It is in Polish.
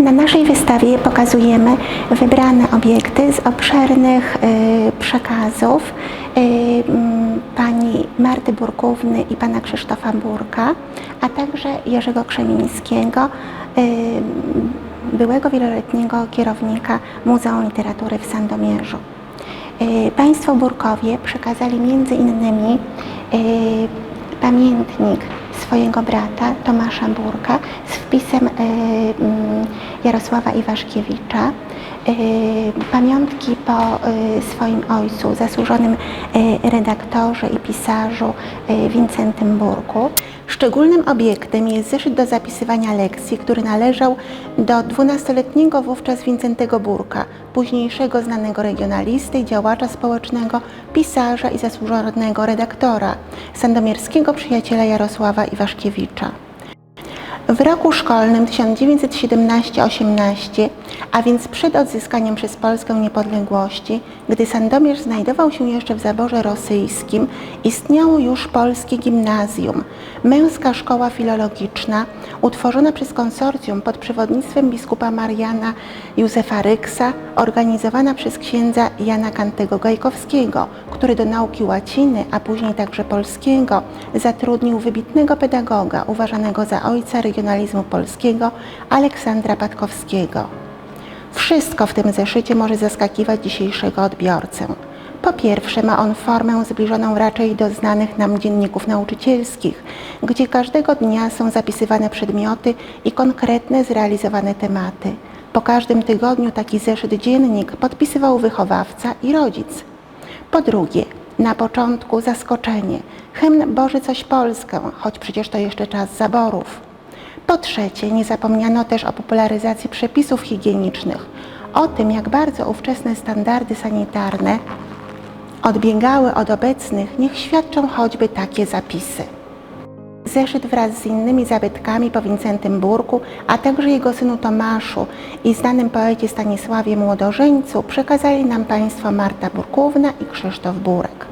Na naszej wystawie pokazujemy wybrane obiekty z obszernych y, przekazów y, mm, pani Marty Burkówny i pana Krzysztofa Burka, a także Jerzego Krzemińskiego, y, byłego wieloletniego kierownika Muzeum Literatury w Sandomierzu. Państwo Burkowie przekazali między innymi pamiętnik swojego brata Tomasza Burka z wpisem y, mm, Jarosława Iwaszkiewicza, y, pamiątki po y, swoim ojcu, zasłużonym redaktorze i pisarzu Wincentym Burku. Szczególnym obiektem jest zeszyt do zapisywania lekcji, który należał do 12-letniego wówczas Wincentego Burka, późniejszego znanego regionalisty działacza społecznego, pisarza i zasłużonego redaktora, sandomierskiego przyjaciela Jarosława Iwaszkiewicza. W roku szkolnym 1917-18, a więc przed odzyskaniem przez Polskę niepodległości, gdy Sandomierz znajdował się jeszcze w zaborze rosyjskim, istniało już polskie gimnazjum, męska szkoła filologiczna, utworzona przez konsorcjum pod przewodnictwem biskupa Mariana Józefa Ryksa, organizowana przez księdza Jana Kantego Gajkowskiego, który do nauki łaciny, a później także polskiego, zatrudnił wybitnego pedagoga, uważanego za ojca regionalizmu polskiego, Aleksandra Patkowskiego. Wszystko w tym zeszycie może zaskakiwać dzisiejszego odbiorcę. Po pierwsze, ma on formę zbliżoną raczej do znanych nam dzienników nauczycielskich, gdzie każdego dnia są zapisywane przedmioty i konkretne zrealizowane tematy. Po każdym tygodniu taki zeszyt dziennik podpisywał wychowawca i rodzic. Po drugie, na początku zaskoczenie. Hymn Boży coś Polskę, choć przecież to jeszcze czas zaborów. Po trzecie, nie zapomniano też o popularyzacji przepisów higienicznych, o tym, jak bardzo ówczesne standardy sanitarne odbiegały od obecnych, niech świadczą choćby takie zapisy. Zeszyt wraz z innymi zabytkami po Wincentym Burku, a także jego synu Tomaszu i znanym poecie Stanisławie Młodożeńcu przekazali nam Państwo Marta Burkówna i Krzysztof Burek.